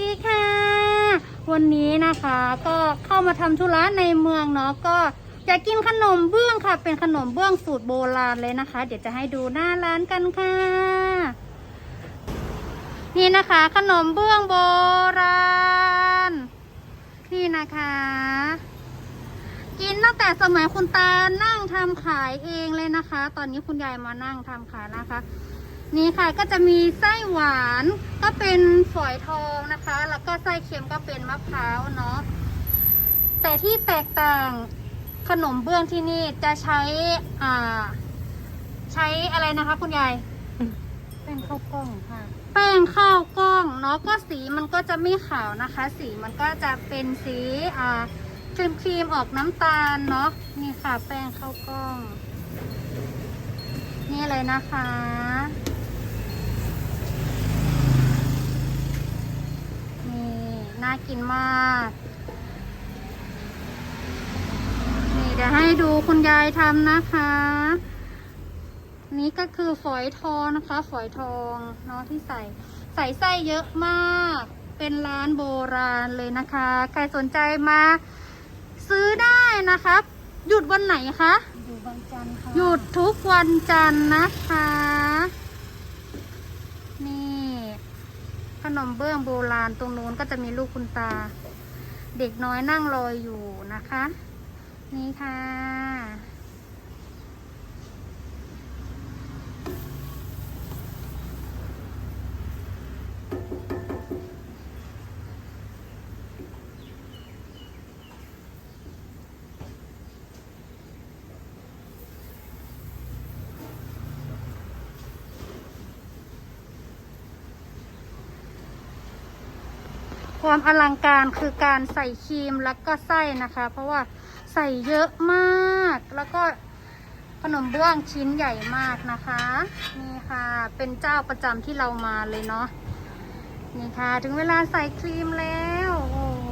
ดีค่ะ วันนี้นะคะก็เข้ามาทำธุระในเมืองเนาะก็อยากกินขนมเบื้องค่ะ เป็นขนมเบื้องสูตรโบราณเลยนะคะ เดี๋ยวจะให้ดูหน้าร้านกันค่ะ นี่นะคะ ขนมเบื้องโบราณ นี่นะคะ กินตั้งแต่สมัยคุณตานั่งทำขายเองเลยนะคะ ตอนนี้คุณยายมานั่งทำขายนะคะ นี่ค่ะก็จะมีไส้หวานก็เป็นฝอยทองนะคะ แล้วก็ไส้เค็มก็เป็นมะพร้าวเนาะแต่ที่แตกต่างขนมเบื้องที่นี่จะใช้อ่า ใช้อะไรนะคะ คุณยายเป็นข้าวกล้องค่ะ แป้งข้าวกล้องเนาะก็สีมันก็จะไม่ขาวนะคะ สีมันก็จะเป็นสีอ่าครีมครีมๆออกน้ำตาลเนาะนี่ค่ะ แป้งข้าวกล้อง นี่เลยนะคะ นี่น่ากินมาก นี่เดี๋ยวให้ดูคุณยายทำนะคะ นี่ก็คือฝอยทองนะคะ ฝอยทองเนาะที่ใส่ ใส่ไส้เยอะมาก เป็นร้านโบราณเลยนะคะ ใครสนใจมาซื้อได้นะคะหยุดวันไหนคะ อยู่บางจันทร์ค่ะ หยุดทุกวันจันทร์นะคะ นี่ ขนมเบื้องโบราณตรงนู้นก็จะมีลูกคุณตา เด็กน้อยนั่งรอยอยู่นะคะ นี่ค่ะ ความอลังการคือการใส่ครีมแล้วก็ไส้นะคะ เพราะว่าใส่เยอะมาก แล้วก็ขนมเบื้องชิ้นใหญ่มากนะคะ นี่ค่ะ เป็นเจ้าประจำที่เรามาเลยเนาะนี่ค่ะ ถึงเวลาใส่ครีมแล้ว โอ้โห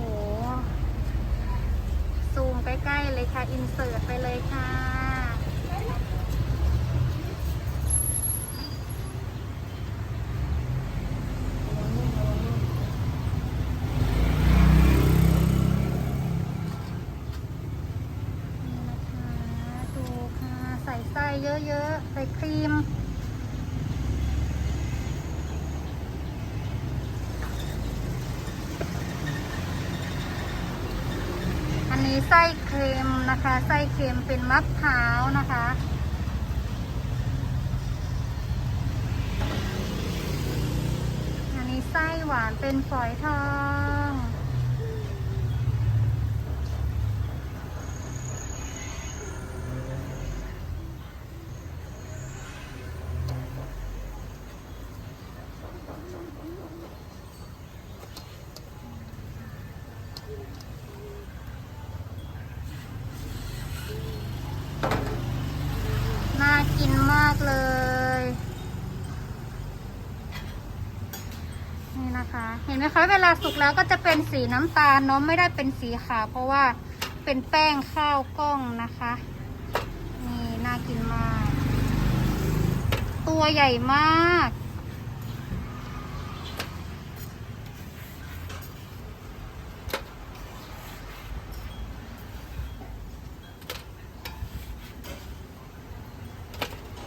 ซูมใกล้ ๆ เลยค่ะ อินเสิร์ตไปเลยค่ะ นี่นะคะดูค่ะ ใส่ไส้ เยอะๆ ใส่ครีม อันนี้ไส้เค็มนะคะ ไส้เค็มเป็นมะพร้าวนะคะอันนี้ไส้หวานเป็นฝอยทอง มากเลย นี่นะคะ เห็นไหมคะเวลาสุกแล้วก็จะเป็นสีน้ำตาลเนาะไม่ได้เป็นสีขาวเพราะว่าเป็นแป้งข้าวกล้องนะคะ นี่น่ากินมาก ตัวใหญ่มาก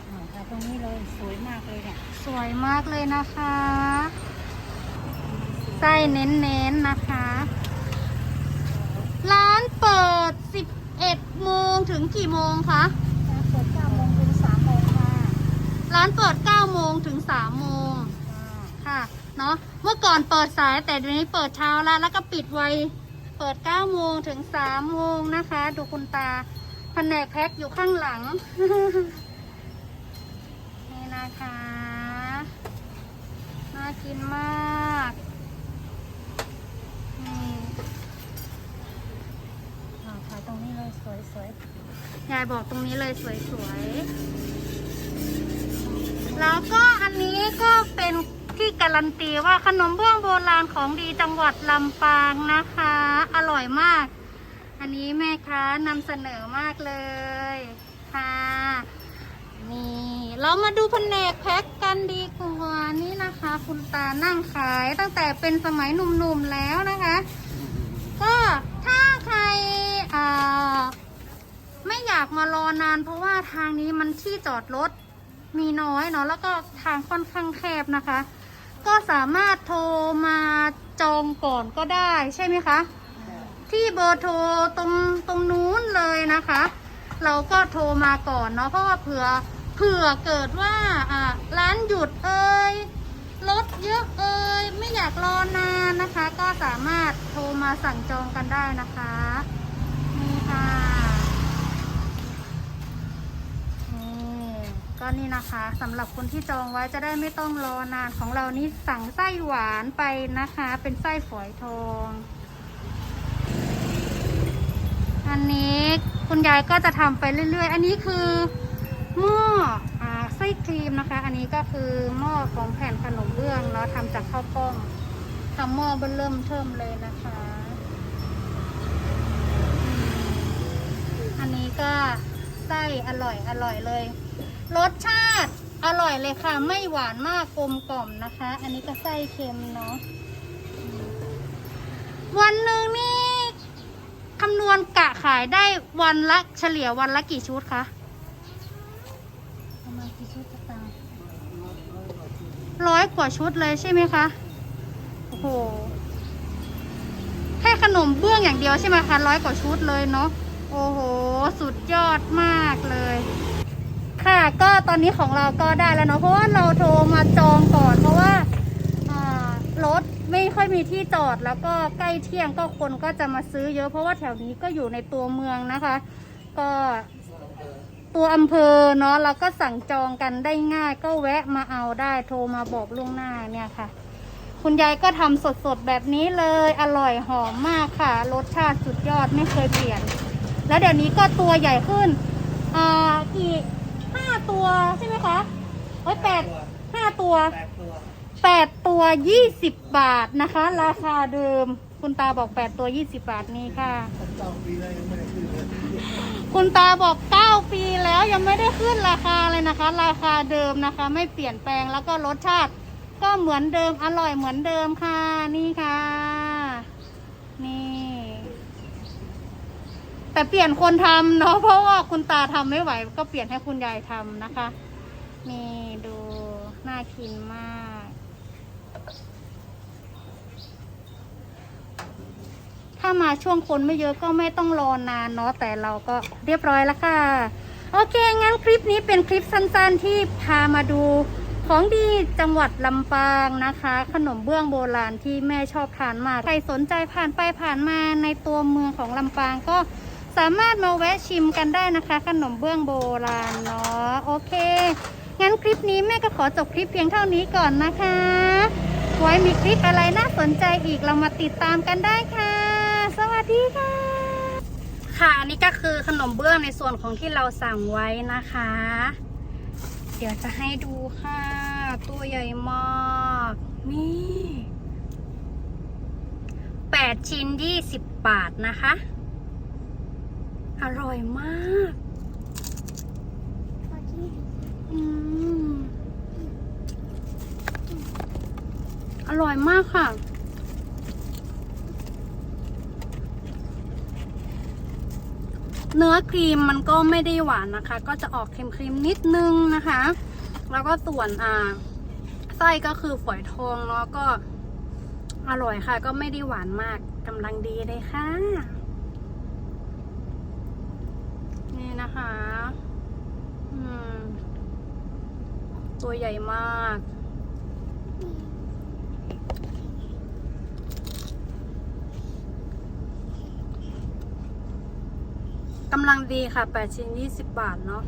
อ่าค่ะ ตรงนี้เลยสวยมากเลยเนี่ยสวยมากเลยนะคะ ไส้เน้นๆนะคะ ร้านเปิด 11โมงถึงกี่โมงคะร้านเปิด9โมงถึง3โมงค่ะร้านเปิด9โมงถึง3โมงค่ะเนาะเมื่อก่อนเปิดสายแต่เดี๋ยวนี้เปิดเช้าแล้วแล้วก็ปิดไวเปิด9โมงถึง3โมงนะคะ ดูคุณตาแผนกแพ็คอยู่ข้างหลัง นี่นะคะ น่า กินมากนี่อ่าค่ะตรงนี้เลยสวยสวยยายบอกตรงนี้เลยสวยๆแล้วก็อันนี้ก็เป็นที่การันตีว่าขนมเบื้องโบราณของดีจังหวัดลำปางนะคะ อร่อยมาก อันนี้แม่ค้านำเสนอมากเลยค่ะ นี่ เรามาดูแผนกแพ็คกันดีกว่านี่นะคะ คุณตานั่งขายตั้งแต่เป็นสมัยหนุ่มๆแล้วนะคะ ก็ถ้าใครอ่าไม่อยากมารอนาน เพราะว่าทางนี้มันที่จอดรถมีน้อยเนาะแล้วก็ทางค่อนข้างแคบนะคะ ก็สามารถโทรมาจองก่อนก็ได้ใช่ไหมคะ ที่เบอร์โทรตรงตรงนู้นเลยนะคะ เราก็โทรมาก่อนเนาะเพราะว่าเผื่อ เผื่อเกิดว่าอ่าร้านหยุดเอ่ยรถเยอะเอ่ยไม่อยากรอนานนะคะ ก็สามารถโทรมาสั่งจองกันได้นะคะนี่ค่ะนี่ก็นี่นะคะสำหรับคนที่จองไว้จะได้ไม่ต้องรอนานของเรานี่สั่งไส้หวานไปนะคะ เป็นไส้ฝอยทอง อันนี้คุณยายก็จะทำไปเรื่อยๆ อันนี้คือ หม้ออไส้ครีมนะคะ อันนี้ก็คือหม้อของแผ่นขนมเบื้องเนาะทำจากข้าวกล้องทำหม้อเบิ่มเริ่มเทิมเลยนะคะ อันนี้ก็ไส้อร่อยอร่อยเลย รสชาติอร่อยเลยค่ะ ไม่หวานมากกลมกล่อมนะคะ อันนี้ก็ไส้เค็มเนาะวันหนึ่งนี่คำนวณกะขายได้วันละเฉลี่ยวันละกี่ชุดคะ ร้อยกว่าชุดเลยใช่ไหมคะ โอ้โห แค่ขนมเบื้องอย่างเดียวใช่ไหมคะร้อยกว่าชุดเลยเนาะ โอ้โห สุดยอดมากเลย ค่ะ ก็ตอนนี้ของเราก็ได้แล้วเนาะ เพราะว่าเราโทรมาจองก่อน เพราะว่ารถไม่ค่อยมีที่จอดแล้วก็ใกล้เที่ยงก็คนก็จะมาซื้อเยอะเพราะว่าแถวนี้ก็อยู่ในตัวเมืองนะคะ ก็ ตัวอำเภอเนาะเราก็สั่งจองกันได้ง่าย ก็แวะมาเอาได้โทรมาบอกล่วงหน้าเนี่ยค่ะ คุณยายก็ทำสดๆแบบนี้เลยอร่อยหอมมากค่ะ รสชาติสุดยอดไม่เคยเปลี่ยน แล้วเดี๋ยวนี้ก็ตัวใหญ่ขึ้นอ่ากี่ห้าตัวใช่ไหมคะโอ้ยแปดห้าตัวแปดตัวยี่สิบบาทนะคะ ราคาเดิม คุณตาบอกแปดตัวยี่สิบาทนี่ค่ะ คุณตาบอกเก้าปีแล้วยังไม่ได้ขึ้นราคาเลยนะคะ ราคาเดิมนะคะ ไม่เปลี่ยนแปลงแล้วก็รสชาติ ก็เหมือนเดิมอร่อยเหมือนเดิมค่ะนี่ค่ะ นี่ แต่เปลี่ยนคนทำเนาะเพราะว่าคุณตาทำไม่ไหว ก็เปลี่ยนให้คุณยายทำนะคะ นี่ดูน่ากินมาก ถ้า มาช่วงคนไม่เยอะก็ไม่ต้องรอนานเนาะแต่เราก็เรียบร้อยแล้วค่ะ โอเค งั้นคลิปนี้เป็นคลิปสั้นๆที่พามาดูของดีจังหวัดลำปางนะคะ ขนมเบื้องโบราณที่แม่ชอบทานมาก ใครสนใจผ่านไปผ่านมาในตัวเมืองของลำปางก็สามารถมาแวะชิมกันได้นะคะ ขนมเบื้องโบราณเนาะโอเค งั้นคลิปนี้แม่ก็ขอจบคลิปเพียงเท่านี้ก่อนนะคะ ไว้มีคลิปอะไรน่าสนใจอีกเรามาติดตามกันได้ค่ะ สดีค่ะ ค่ะ อันนี้ก็คือขนมเบื้องในส่วนของที่เราสั่งไว้นะคะ เดี๋ยวจะให้ดูค่ะ ตัวใหญ่มากนี่แปดชิ้นยี่สิบบาทนะคะ อร่อยมากอืมอร่อยมากค่ะ เนื้อครีมมันก็ไม่ได้หวานนะคะ ก็จะออกเค็มๆนิดนึงนะคะ แล้วก็ส่วนอ่าไส้ก็คือฝอยทองเนาะก็อร่อยค่ะ ก็ไม่ได้หวานมากกำลังดีเลยค่ะ นี่นะคะ อืม ตัวใหญ่มาก กำลังดีค่ะ 8 ชิ้น 20 บาทเนาะ